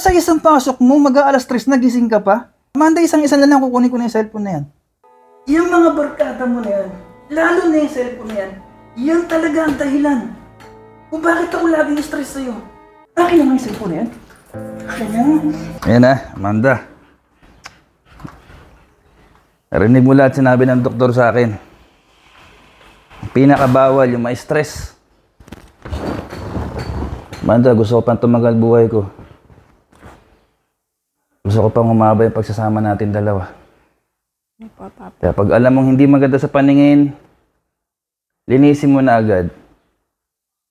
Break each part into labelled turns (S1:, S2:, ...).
S1: Alas 6 ang pasok mo, mag-aalas 3 nagising ka pa. Amanda, isang-isa na lang kukunin ko na yung cellphone na yan. Yung mga barkada mo na yan, lalo na yung cellphone na yan, yan talaga ang dahilan. Kung bakit ako laging stress sa'yo. Akin na nga yung cellphone na yan. Akin na. Ayan na, Amanda. Narinig mo lahat sinabi ng doktor sa akin. Ang Pinakabawal yung ma-stress. Amanda, gusto ko pang tumagal buhay ko. Gusto ko pang umaba yung pagsasama natin dalawa.
S2: Opo, Papa.
S1: Kaya pag alam mong hindi maganda sa paningin, linisin mo na agad.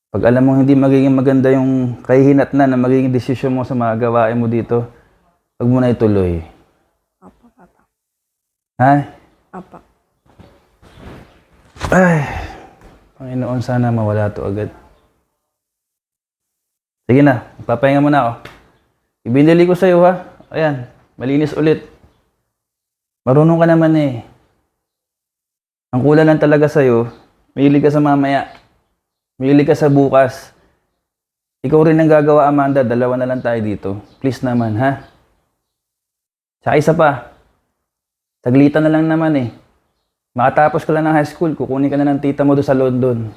S1: Pag alam mong hindi magiging maganda yung kahihinat na na magiging desisyon mo sa mga gawain mo dito, huwag mo na ituloy.
S2: Opo, Papa.
S1: Ha?
S2: Opo.
S1: Ay, Panginoon, sana mawala to agad. Sige na, papahinga mo na ako. Ibinili ko sa'yo ha. Ayan, malinis ulit. Marunong ka naman eh. Ang kulang lang talaga sa'yo, mahilig ka sa mamaya. Mahilig ka sa bukas. Ikaw rin ang gagawa, Amanda. Dalawa na lang tayo dito. Please naman, ha? Tsaka isa pa. Saglitan na lang naman eh. Makatapos ka lang ng high school, kukunin ka na ng tita mo doon sa London.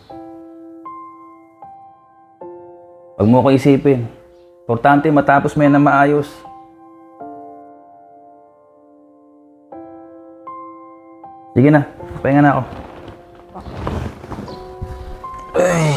S1: Huwag mo ko isipin. Importante matapos mo yan na maayos. Sige na, pahinga na ako. Ay.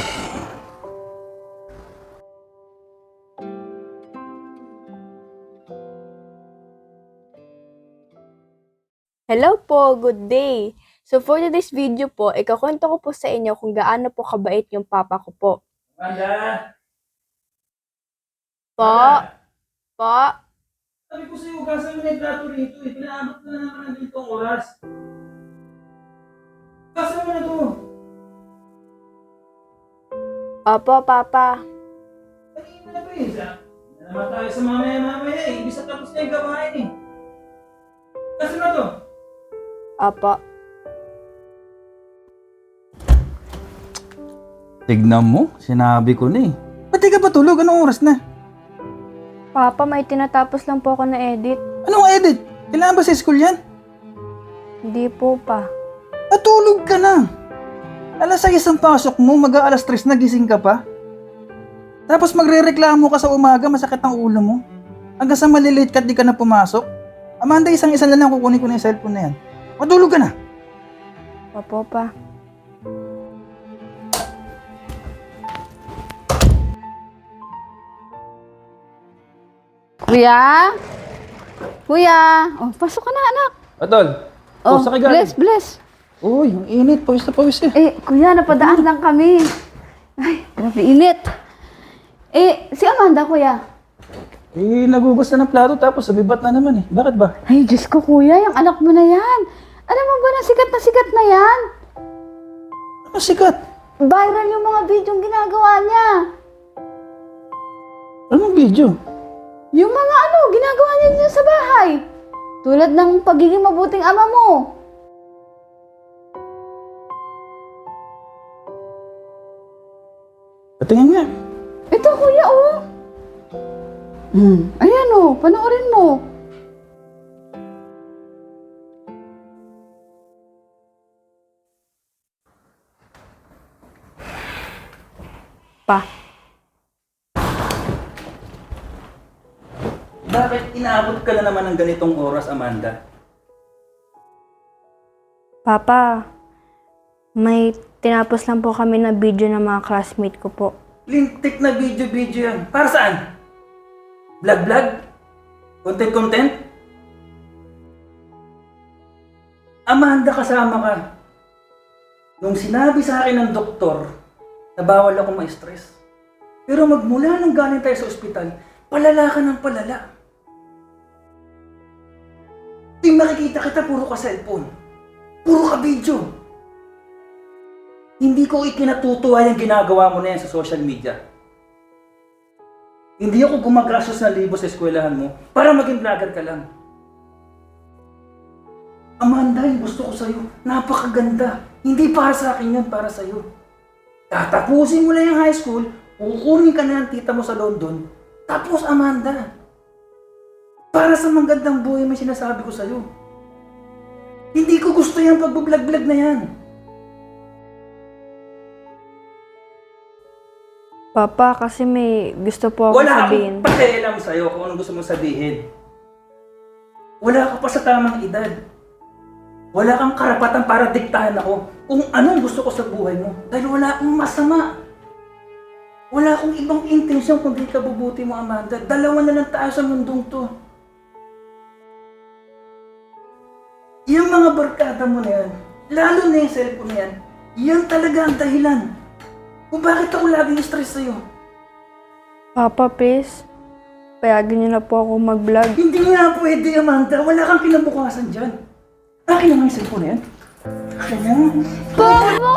S2: Hello po, good day. So for today's video po, ikakwento ko po sa inyo kung gaano po kabait yung papa ko po.
S1: Amanda!
S2: Po, po,
S1: Sabi ko sa'yo, hugasan mo na yung plato rito eh. Pinaabot na naman ng dito ang oras. Hugasan mo na to.
S2: opo papa.
S1: Kanina na pa eh. Sa- naman tayo sa mamaya-mamaya eh. Ibig sa tapos na yung gawain eh. Hugasan na to.
S2: Opo.
S1: Tignan mo, sinabi ko na eh. Ba't di ka pa tulog? Anong oras na?
S2: Papa, may tinatapos lang po ako na edit.
S1: Anong edit? Kailangan ba sa school yan?
S2: Hindi po pa.
S1: Natulog ka na. Alas 6 ang pasok mo, mag-aalas 3 nagising ka pa. Tapos magre-reklamo ka sa umaga, masakit ang ulo mo. Hanggang sa malilate ka di ka na pumasok. Amanda, isang-isa lang kukunin ko na yung cellphone na yan. Matulog ka na.
S2: Opo pa.
S3: Kuya? Kuya? Oh, pasok ka na, anak.
S1: Atol,
S3: Oh,
S1: sa kagaling.
S3: bless, bless.
S1: Uy, ang init. Pawis na pawis eh.
S3: Eh, kuya, napadaan lang kami. Ay, grabe init. Eh, si Amanda, kuya.
S1: Eh, nagugas na ng plato tapos sabibat na naman eh. Bakit ba?
S3: Ay, Diyos ko, kuya, yung anak mo na yan. Alam mo ba na sikat na sikat na yan?
S1: Ano sikat?
S3: Viral yung mga video ginagawa niya.
S1: Anong video?
S3: Yung mga ano, ginagawa niya dyan sa bahay. Tulad ng pagiging mabuting ama mo.
S1: Patingin nga.
S3: Ito, kuya, oh. Hmm. Ayan, oh. Panoorin mo.
S2: Pa.
S1: Bakit inaabot ka na naman ng ganitong oras, Amanda?
S2: Papa, may tinapos lang po kami na video ng mga classmate ko po.
S1: Lintik na video-video yan. Para saan? Vlog-vlog? Content-content? Amanda, kasama ka. Nung sinabi sa akin ng doktor na bawal ako ma-stress. Pero magmula nung galing tayo sa ospital, palala ka ng palala. Ting makikita kita, puro ka cellphone. Puro ka video. Hindi ko ikinatutuwa yung ginagawa mo na yan sa social media. Hindi ako gumagastos ng libo sa eskwelahan mo para maging vlogger ka lang. Amanda, yung gusto ko sa'yo, napakaganda. Hindi para sa akin yun, para sa'yo. Tatapusin mo na yung high school, kukunin ka na ng tita mo sa London, tapos Amanda, Para sa magandang buhay may sinasabi ko sa'yo. Hindi ko gusto yung pagbablog-vlog na yan.
S2: Papa, kasi may gusto po ako
S1: Wala
S2: sabihin.
S1: akong pakialam sa'yo kung anong gusto mong sabihin. Wala ka pa sa tamang edad. Wala kang karapatan para diktahan ako kung anong gusto ko sa buhay mo. Dahil wala akong masama. Wala akong ibang intensyon kundi kabubuti mo, Amanda. Dalawa na lang tayo sa mundong to. Yung mga barkada mo na yan, lalo na yung cellphone na yan, yan talaga ang dahilan. Kung bakit ako laging stress sa'yo.
S2: Papa, please. Payagan niyo na po ako mag-vlog.
S1: Hindi nga pwede, Amanda. Wala kang kinabukasan dyan. Akin na nga yung cellphone na yan. Akin na.
S2: Papa!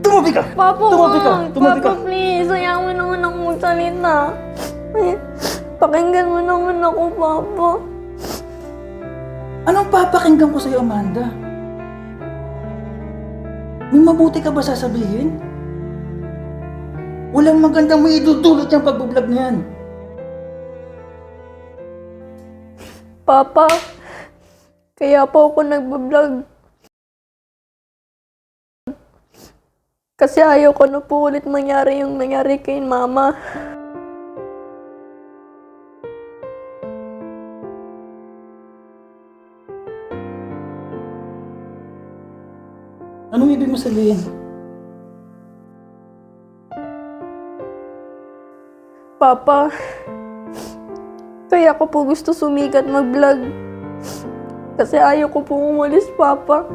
S1: Tumabi ka!
S2: Papa,
S1: Tumabi ka!
S2: wag!
S1: Tumabi ka!
S2: Papa, please. Hayaan mo naman ako magsalita. Pakinggan mo naman ako, Papa.
S1: Anong papakinggan ko sa'yo, Amanda? May mabuti ka ba sasabihin? Walang magandang may idudulot yung pagbablog na yan.
S2: Papa, kaya po ako nagbablog. Kasi ayaw ko na po ulit mangyari yung nangyari kay Mama.
S1: Anong ibig mo sabihin?
S2: Papa, kaya ko po gusto sumikat mag-vlog. Kasi ayaw ko po umalis, Papa.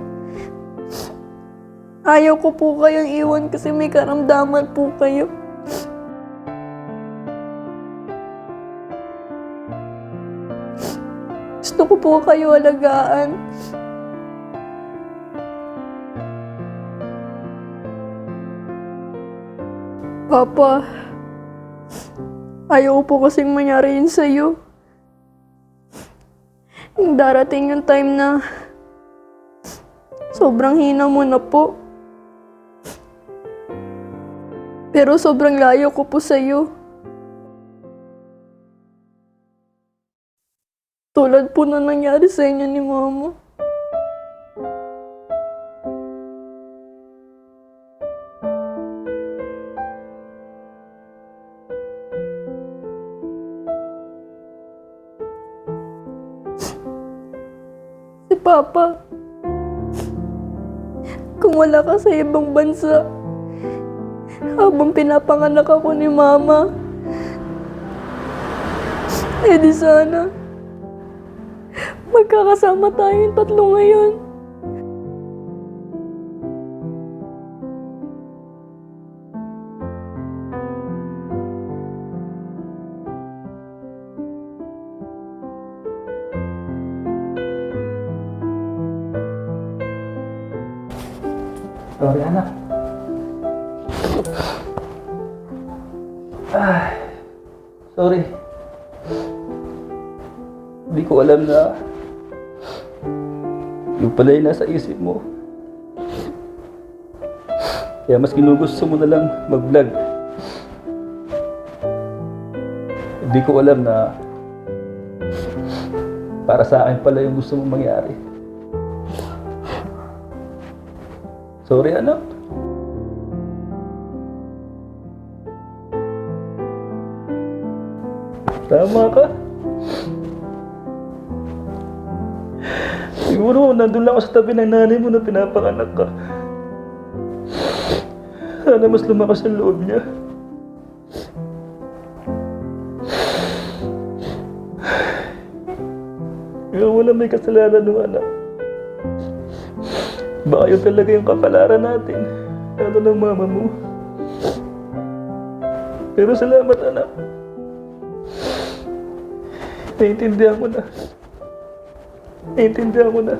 S2: Ayaw ko po kayong iwan kasi may karamdaman po kayo. Gusto ko po kayo alagaan. Papa, Ayaw po kasing mangyari yun sa'yo. Darating yung time na sobrang hina mo na po. Pero sobrang layo ko po sa'yo. Tulad po na nangyari sa inyo ni Mama. Papa. Kung wala ka sa ibang bansa, habang pinapanganak ako ni Mama, eh sana, magkakasama tayong tatlo ngayon.
S1: Sorry, anak. Ah, sorry. Hindi ko alam na yung pala yung nasa isip mo. Kaya mas ginugusto mo na lang mag-vlog. Hindi ko alam na para sa akin pala yung gusto mong mangyari. Sorry, anak. Tama ka. Siguro, nandun lang ako sa tabi ng nanay mo na pinapanganak ka. Sana mas lumakas ang loob niya. Ikaw wala may kasalanan ng anak. Baka yun talaga yung kapalaran natin. Lalo ng mama mo. Pero salamat anak. Naiintindihan ko na. Naiintindihan ko na.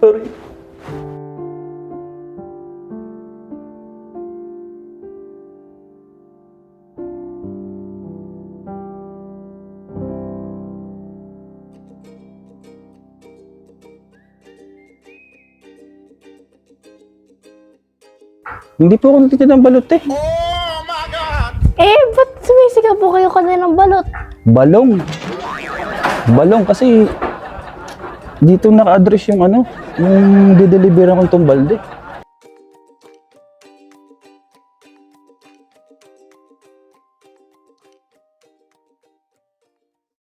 S1: Sorry. Hindi po ako nagtitin ng balot eh.
S2: Eh, ba't sumisigaw po kayo ka din ng balot.
S1: Balong. Balong kasi dito naka-address yung ano, yung dideliveran kong itong balde.